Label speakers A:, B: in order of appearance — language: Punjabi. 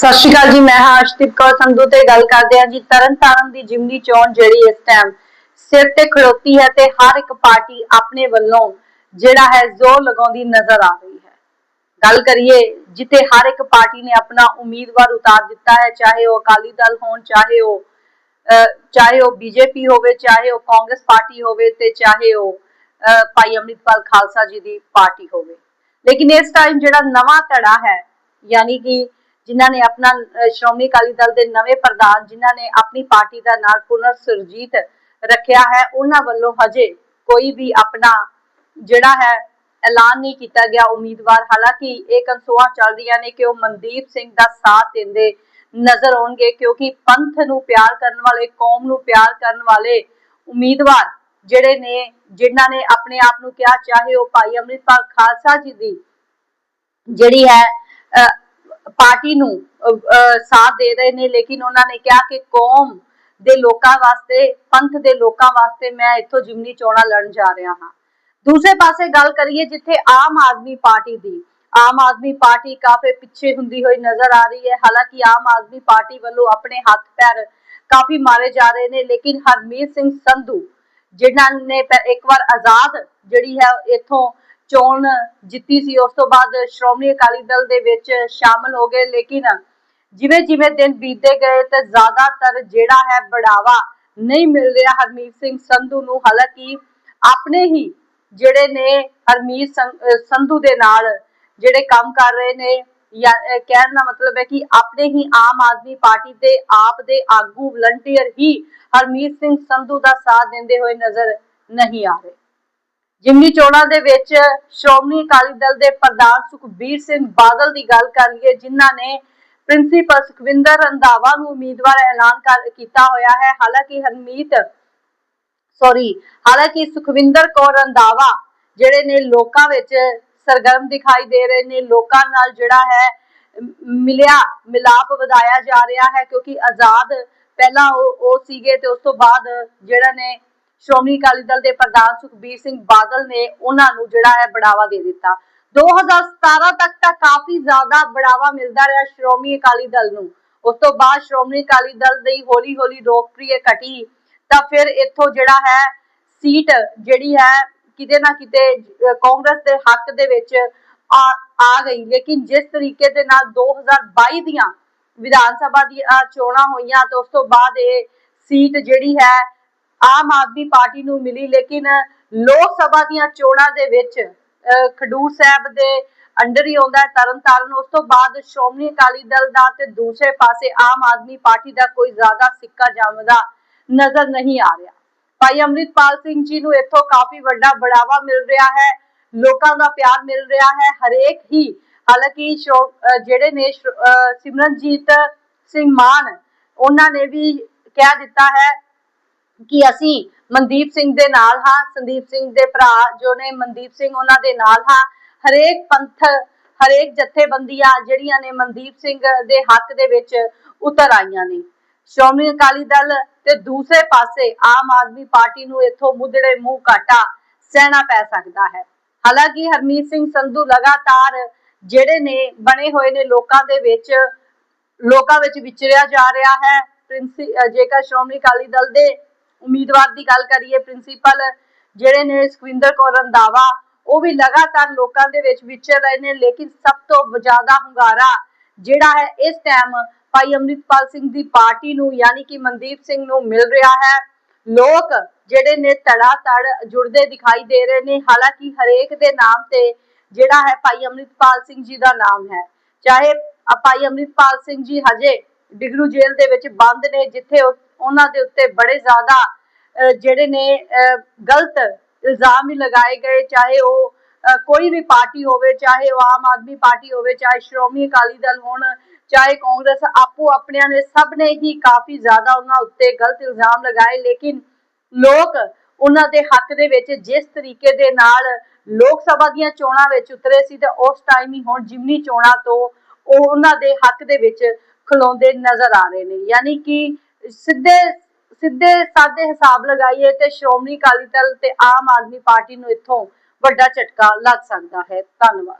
A: ਸਤਿ ਸ਼੍ਰੀ ਅਕਾਲ ਜੀ, ਮੈਂ ਹਾਂ ਅਰਸ਼ਦੀਪ ਕੌਰ ਸੰਧੂ ਤੇ ਗੱਲ ਕਰਦੇ ਹਾਂ ਜੀ। ਤਰਨਤਾਰਨ ਦੀ ਜਿਮਨੀ ਚੋਣ ਜਿਹੜੀ ਇਸ ਟਾਈਮ ਸਿਰ ਤੇ ਖੜੋਤੀ ਹੈ ਤੇ ਹਰ ਇੱਕ ਪਾਰਟੀ ਆਪਣੇ ਵੱਲੋਂ ਜਿਹੜਾ ਹੈ ਜ਼ੋਰ ਲਗਾਉਂਦੀ ਨਜ਼ਰ ਆ ਰਹੀ ਹੈ। ਗੱਲ ਕਰੀਏ, ਜਿੱਥੇ ਹਰ ਇੱਕ ਪਾਰਟੀ ਨੇ ਆਪਣਾ ਉਮੀਦਵਾਰ ਉਤਾਰ ਦਿੱਤਾ ਹੈ, ਚਾਹੇ ਉਹ ਅਕਾਲੀ ਦਲ ਹੋਣ, ਚਾਹੇ ਉਹ ਚਾਹੇ ਉਹ ਬੀਜੇਪੀ ਹੋਵੇ, ਚਾਹੇ ਉਹ ਕਾਂਗਰਸ ਪਾਰਟੀ ਹੋਵੇ ਤੇ ਚਾਹੇ ਉਹ ਭਾਈ ਅੰਮ੍ਰਿਤਪਾਲ ਖਾਲਸਾ ਜੀ ਦੀ ਪਾਰਟੀ ਹੋਵੇ। ਲੇਕਿਨ ਇਸ ਟਾਈਮ ਜਿਹੜਾ ਨਵਾਂ ਧੜਾ ਹੈ, ਯਾਨੀ ਕਿ ਜਿਨ੍ਹਾਂ ਨੇ ਆਪਣਾ ਸ਼੍ਰੋਮਣੀ ਅਕਾਲੀ ਦਲ ਦੇ ਨਵੇਂ ਪ੍ਰਧਾਨ, ਜਿਨ੍ਹਾਂ ਨੇ ਆਪਣੀ ਪਾਰਟੀ ਦਾ ਨਾਮ ਪੁਨਰ ਸੁਰਜੀਤ ਰੱਖਿਆ ਹੈ, ਉਹਨਾਂ ਵੱਲੋਂ ਹਜੇ ਕੋਈ ਵੀ ਆਪਣਾ ਜਿਹੜਾ ਹੈ, ਐਲਾਨ ਨਹੀਂ ਕੀਤਾ ਗਿਆ ਉਮੀਦਵਾਰ। ਹਾਲਾਂਕਿ ਇਹ ਕੰਸੋਆਂ ਚੱਲ ਰਹੀਆਂ ਨੇ ਕਿ ਉਹ ਮਨਦੀਪ ਸਿੰਘ ਦਾ ਸਾਥ ਦਿੰਦੇ ਨਜ਼ਰ ਆਉਣਗੇ, ਕਿਉਂਕਿ ਪੰਥ ਨੂੰ ਪਿਆਰ ਕਰਨ ਵਾਲੇ, ਕੌਮ ਨੂੰ ਪਿਆਰ ਕਰਨ ਵਾਲੇ ਉਮੀਦਵਾਰ ਜਿਹੜੇ ਨੇ, ਜਿਨ੍ਹਾਂ ਨੇ ਆਪਣੇ ਆਪ ਨੂੰ ਕਿਹਾ, ਚਾਹੇ ਉਹ ਭਾਈ ਅੰਮ੍ਰਿਤਪਾਲ ਖਾਲਸਾ ਜੀ ਦੀ ਜਿਹੜੀ ਹੈ ਪਾਰਟੀ ਨੂੰ ਸਾਥ ਦੇ ਰਹੇ ਨੇ, ਲੇਕਿਨ ਉਹਨਾਂ ਨੇ ਕਿਹਾ ਕਿ ਕੌਮ ਦੇ ਲੋਕਾਂ ਵਾਸਤੇ, ਪੰਥ ਦੇ ਲੋਕਾਂ ਵਾਸਤੇ ਮੈਂ ਇੱਥੋਂ ਜਿਮਨੀ ਚੋਣਾਂ ਲੜਨ ਜਾ ਰਿਹਾ ਹਾਂ। ਦੂਸਰੇ ਪਾਸੇ ਗੱਲ ਕਰੀਏ, ਜਿੱਥੇ ਆਮ ਆਦਮੀ ਪਾਰਟੀ ਦੀ, ਆਮ ਆਦਮੀ ਪਾਰਟੀ ਕਾਫੀ ਪਿੱਛੇ ਹੁੰਦੀ ਹੋਈ ਨਜ਼ਰ ਆ ਰਹੀ ਹੈ। ਹਾਲਾਂਕਿ ਆਮ ਆਦਮੀ ਪਾਰਟੀ ਵੱਲੋਂ ਆਪਣੇ ਹੱਥ ਪੈਰ ਕਾਫੀ ਮਾਰੇ ਜਾ ਰਹੇ ਨੇ, ਲੇਕਿਨ ਹਰਮੀਤ ਸਿੰਘ ਸੰਧੂ, ਜਿਨ੍ਹਾਂ ਨੇ ਪ- ਇੱਕ ਵਾਰ ਆਜ਼ਾਦ ਜਿਹੜੀ ਹੈ, ਇੱਥੋਂ ਚੋਣ ਜਿੱਤੀ ਸੀ, ਉਸ ਤੋਂ ਬਾਅਦ ਸ਼੍ਰੋਮਣੀ ਅਕਾਲੀ ਦਲ ਦੇ ਵਿੱਚ ਸ਼ਾਮਲ ਹੋ ਗਏ। ਲੇਕਿਨ ਜਿਵੇਂ ਜਿਵੇਂ ਦਿਨ ਬੀਤਦੇ ਗਏ ਤੇ ਜ਼ਿਆਦਾਤਰ ਜਿਹੜਾ ਹੈ ਬੜਾਵਾ ਨਹੀਂ ਮਿਲ ਰਿਹਾ ਹਰਮੀਤ ਸਿੰਘ ਸੰਧੂ ਨੂੰ। ਹਾਲਾਂਕਿ ਆਪਣੇ ਹੀ ਜਿਹੜੇ ਨੇ ਹਰਮੀਤ ਸੰਧੂ ਦੇ ਨਾਲ ਜਿਹੜੇ ਕੰਮ ਕਰ ਰਹੇ ਨੇ, ਜਾਂ ਕਹਿਣ ਦਾ ਮਤਲਬ ਹੈ ਕਿ ਆਪਣੇ ਹੀ ਆਮ ਆਦਮੀ ਪਾਰਟੀ ਦੇ ਆਪ ਦੇ ਆਗੂ, ਵਲੰਟੀਅਰ ਹੀ ਹਰਮੀਤ ਸਿੰਘ ਸੰਧੂ ਦਾ ਸਾਥ ਦਿੰਦੇ ਹੋਏ ਨਜ਼ਰ ਨਹੀਂ ਆ ਰਹੇ। ਜਿਮਨੀ ਚੋਣਾਂ ਦੇ ਵਿੱਚ ਸ਼੍ਰੋਮਣੀ ਅਕਾਲੀ ਦਲ ਦੇ ਪ੍ਰਧਾਨ ਸੁਖਬੀਰ ਸਿੰਘ ਬਾਦਲ ਦੀ ਗੱਲ ਕਰ ਲਈਏ, ਜਿਨ੍ਹਾਂ ਨੇ ਪ੍ਰਿੰਸੀਪਲ ਸੁਖਵਿੰਦਰ ਰੰਧਾਵਾ ਨੂੰ ਉਮੀਦਵਾਰ ਐਲਾਨ ਕੀਤਾ ਹੋਇਆ ਹੈ। ਹਾਲਾਂਕਿ ਹਰਮੀਤ ਸੌਰੀ ਹਾਲਾਂਕਿ ਸੁਖਵਿੰਦਰ ਕੌਰ ਰੰਧਾਵਾ, ਜਿਹੜੇ ਨੇ ਲੋਕਾਂ ਵਿੱਚ ਸਰਗਰਮ ਦਿਖਾਈ ਦੇ ਰਹੇ ਨੇ, ਲੋਕਾਂ ਨਾਲ ਜਿਹੜਾ ਹੈ ਮਿਲਿਆ, ਮਿਲਾਪ ਵਧਾਇਆ ਜਾ ਰਿਹਾ ਹੈ, ਕਿਉਂਕਿ ਆਜ਼ਾਦ ਪਹਿਲਾਂ ਉਹ ਉਹ ਸੀਗੇ ਤੇ ਉਸ ਤੋਂ ਬਾਅਦ ਜਿਹੜਾ ਨੇ ਸ਼੍ਰੋਮਣੀ ਅਕਾਲੀ ਦਲ ਦੇ ਪ੍ਰਧਾਨ ਸੁਖਬੀਰ ਸਿੰਘ ਬਾਦਲ ਨੇ ਉਹਨਾਂ ਨੂੰ ਜਿਹੜਾ ਹੈ ਬੜਾਵਾ ਦੇ ਦਿੱਤਾ। 2017 ਤੱਕ ਤਾਂ ਕਾਫੀ ਜ਼ਿਆਦਾ ਬੜਾਵਾ ਮਿਲਦਾ ਰਿਹਾ ਸ਼੍ਰੋਮਣੀ ਅਕਾਲੀ ਦਲ ਨੂੰ। ਉਸ ਤੋਂ ਬਾਅਦ ਸ਼੍ਰੋਮਣੀ ਅਕਾਲੀ ਦਲ ਦੀ ਹੌਲੀ ਹੌਲੀ ਲੋਕਪ੍ਰਿਯ ਘਟੀ, ਤਾਂ ਫਿਰ ਇੱਥੋਂ ਜਿਹੜਾ ਹੈ ਸੀਟ ਜਿਹੜੀ ਹੈ ਕਿਤੇ ਨਾ ਕਿਤੇ ਕਾਂਗਰਸ ਦੇ ਹੱਕ ਦੇ ਵਿੱਚ ਆ ਆ ਗਈ। ਲੇਕਿਨ ਜਿਸ ਤਰੀਕੇ ਦੇ ਨਾਲ 2022 ਦੀਆਂ ਵਿਧਾਨ ਸਭਾ ਦੀਆਂ ਚੋਣਾਂ ਹੋਈਆਂ, ਤੇ ਉਸ ਤੋਂ ਬਾਅਦ ਇਹ ਸੀਟ ਜਿਹੜੀ ਹੈ ਆਮ ਆਦਮੀ ਪਾਰਟੀ ਨੂੰ ਮਿਲੀ, ਲੇਕਿਨ ਲੋਕ ਸਭਾ ਦੀਆਂ ਚੋਣਾਂ ਦੇ ਵਿੱਚ ਖਡੂਰ ਸਾਹਿਬ ਦੇ ਅੰਡਰ ਹੀ ਆਉਂਦਾ ਹੈ ਤਰਨਤਾਰਨ। ਉਸ ਤੋਂ ਬਾਅਦ ਸ਼੍ਰੋਮਣੀ ਅਕਾਲੀ ਦਲ ਦਾ ਤੇ ਦੂਸਰੇ ਪਾਸੇ ਆਮ ਆਦਮੀ ਪਾਰਟੀ ਦਾ ਕੋਈ ਜ਼ਿਆਦਾ ਸਿੱਕਾ ਜੰਮਦਾ ਨਜ਼ਰ ਨਹੀਂ ਆ ਰਿਹਾ। ਭਾਈ ਅੰਮ੍ਰਿਤਪਾਲ ਸਿੰਘ ਜੀ ਨੂੰ ਇੱਥੋਂ ਕਾਫੀ ਵੱਡਾ ਬੜਾਵਾ ਮਿਲ ਰਿਹਾ ਹੈ, ਲੋਕਾਂ ਦਾ ਪਿਆਰ ਮਿਲ ਰਿਹਾ ਹੈ। ਹਰੇਕ ਹੀ, ਹਾਲਾਂਕਿ ਸ਼੍ਰੋ- ਜਿਹੜੇ ਨੇ ਸਿਮਰਨਜੀਤ ਸਿੰਘ ਮਾਨ, ਉਹਨਾਂ ਨੇ ਵੀ ਕਹਿ ਦਿੱਤਾ ਹੈ ਕਿ ਅਸੀਂ ਮਨਦੀਪ ਸਿੰਘ ਦੇ ਨਾਲ ਹਾਂ, ਸੰਦੀਪ ਸਿੰਘ ਦੇ ਭਰਾ ਜੋ ਨੇ ਮਨਦੀਪ ਸਿੰਘ ਉਹਨਾਂ ਦੇ ਨਾਲ ਹਾਂ। ਹਰੇਕ ਪੰਥ, ਹਰੇਕ ਜਥੇਬੰਦੀਆਂ ਜਿਹੜੀਆਂ ਨੇ ਮਨਦੀਪ ਸਿੰਘ ਦੇ ਹੱਕ ਦੇ ਵਿੱਚ ਉਤਰ ਆਈਆਂ ਨੇ। ਸ਼੍ਰੋਮਣੀ ਅਕਾਲੀ ਦਲ ਤੇ ਦੂਸਰੇ ਪਾਸੇ ਆਮ ਆਦਮੀ ਪਾਰਟੀ ਨੂੰ ਇੱਥੋਂ ਮੁੱਦੜੇ ਮੂੰਹ ਕਾਟਾ ਸਹਿਣਾ ਪੈ ਸਕਦਾ ਹੈ। ਹਾਲਾਂਕਿ ਹਰਮੀਤ ਸਿੰਘ ਸੰਧੂ ਲਗਾਤਾਰ ਜਿਹੜੇ ਨੇ, ਬਣੇ ਹੋਏ ਨੇ ਲੋਕਾਂ ਦੇ ਵਿੱਚ, ਲੋਕਾਂ ਵਿੱਚ ਵਿਚਰਿਆ ਜਾ ਰਿਹਾ ਹੈ। ਪ੍ਰਿੰਸੀ ਜੇਕਰ ਸ਼੍ਰੋਮਣੀ ਅਕਾਲੀ ਦਲ ਦੇ ਉਮੀਦਵਾਰ ਦੀ ਗੱਲ ਕਰੀਏ ਪ੍ਰਿੰਸੀਪਲ ਜਿਹੜੇ ਨੇ ਸੁਖਵਿੰਦਰ ਕੌਰ ਰੰਧਾਵਾ, ਉਹ ਵੀ ਲਗਾਤਾਰ ਲੋਕਾਂ ਦੇ ਵਿੱਚ ਵਿਚਰ ਰਹੇ ਨੇ, ਲੇਕਿਨ ਸਭ ਤੋਂ ਜ਼ਿਆਦਾ ਹੁੰਗਾਰਾ ਜਿਹੜਾ ਹੈ, ਇਸ ਟਾਈਮ ਭਾਈ ਅੰਮ੍ਰਿਤਪਾਲ ਸਿੰਘ ਦੀ ਪਾਰਟੀ ਨੂੰ, ਯਾਨੀ ਕਿ ਮਨਦੀਪ ਸਿੰਘ ਨੂੰ ਮਿਲ ਰਿਹਾ ਹੈ। ਲੋਕ ਜਿਹੜੇ ਨੇ ਧੜਾ ਧੜ ਜੁੜਦੇ ਦਿਖਾਈ ਦੇ ਰਹੇ ਨੇ, ਹਾਲਾਂਕਿ ਹਰੇਕ ਦੇ ਨਾਮ ਤੇ ਜਿਹੜਾ ਹੈ ਭਾਈ ਅੰਮ੍ਰਿਤਪਾਲ ਸਿੰਘ ਜੀ ਦਾ ਨਾਮ ਹੈ। ਚਾਹੇ ਭਾਈ ਅੰਮ੍ਰਿਤਪਾਲ ਸਿੰਘ ਜੀ ਹਜੇ ਡਿਗਰੂ ਜੇਲ੍ਹ ਦੇ ਵਿੱਚ ਬੰਦ ਨੇ, ਜਿੱਥੇ ਉਹਨਾਂ ਦੇ ਉੱਤੇ ਬੜੇ ਜ਼ਿਆਦਾ ਜਿਹੜੇ ਨੇ ਗਲਤ ਇਲਜ਼ਾਮ ਵੀ ਲਗਾਏ ਗਏ, ਚਾਹੇ ਉਹ ਕੋਈ ਵੀ ਪਾਰਟੀ ਹੋਵੇ, ਚਾਹੇ ਉਹ ਆਮ ਆਦਮੀ ਪਾਰਟੀ ਹੋਵੇ, ਚਾਹੇ ਸ਼੍ਰੋਮਣੀ ਅਕਾਲੀ ਦਲ ਹੋਣ, ਚਾਹੇ ਕਾਂਗਰਸ, ਆਪੋ ਆਪਣਿਆਂ ਨੇ ਸਭ ਨੇ ਹੀ ਕਾਫੀ ਜ਼ਿਆਦਾ ਉਹਨਾਂ ਉੱਤੇ ਗਲਤ ਇਲਜ਼ਾਮ ਲਗਾਏ, ਲੇਕਿਨ ਲੋਕ ਉਹਨਾਂ ਦੇ ਹੱਕ ਦੇ ਵਿੱਚ ਜਿਸ ਤਰੀਕੇ ਦੇ ਨਾਲ ਲੋਕ ਸਭਾ ਦੀਆਂ ਚੋਣਾਂ ਵਿੱਚ ਉਤਰੇ ਸੀ ਤੇ ਉਸ ਟਾਈਮ ਹੀ ਹੁਣ ਜਿਮਨੀ ਚੋਣਾਂ ਤੋਂ ਉਹਨਾਂ ਦੇ ਹੱਕ ਦੇ ਵਿੱਚ ਖਲੋਂਦੇ ਨਜ਼ਰ ਆ ਰਹੇ ਨੇ। ਯਾਨੀ ਕਿ ਸਿੱਧੇ ਸਿੱਧੇ ਸਾਦੇ ਹਿਸਾਬ ਲਗਾਈਏ ਤੇ ਸ਼੍ਰੋਮਣੀ ਅਕਾਲੀ ਦਲ ਤੇ ਆਮ ਆਦਮੀ ਪਾਰਟੀ ਨੂੰ ਇੱਥੋਂ ਵੱਡਾ ਝਟਕਾ ਲੱਗ ਸਕਦਾ ਹੈ। ਧੰਨਵਾਦ।